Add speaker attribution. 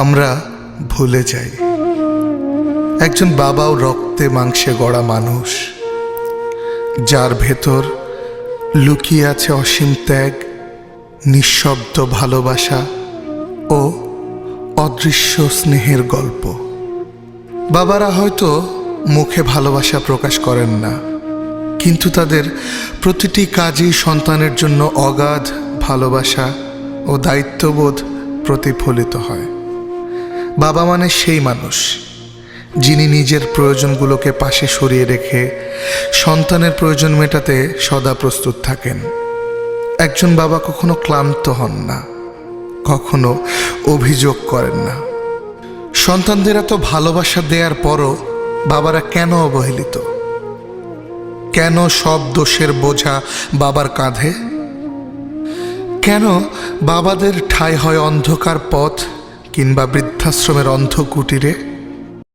Speaker 1: আমরা ভুলে যাই। একজন বাবাও রক্তে মাংসে গড়া মানুষ, যার ভেতর লুকিয়ে আছে অসীম ত্যাগ, নিঃশব্দ ভালোবাসা ও অদৃশ্য স্নেহের গল্প। বাবারা হয়তো মুখে ভালোবাসা প্রকাশ করেন না, কিন্তু তাদের প্রতিটি কাজই সন্তানের জন্য অগাধ ভালোবাসা ও দায়িত্ববোধ প্রতিফলিত হয়। বাবা মানে সেই মানুষ, যিনি নিজের প্রয়োজনগুলোকে পাশে সরিয়ে রেখে সন্তানের প্রয়োজন মেটাতে সদা প্রস্তুত থাকেন। একজন বাবা কখনো ক্লান্ত হন না, কখনো অভিযোগ করেন না। সন্তানদের এত ভালোবাসা দেওয়ার পরও বাবারা কেন অবহেলিত? কেন সব দোষের বোঝা বাবার কাঁধে? কেন বাবাদের ঠাঁই হয় অন্ধকার পথ কিংবা বৃদ্ধাশ্রমের অন্ধ কুটিরে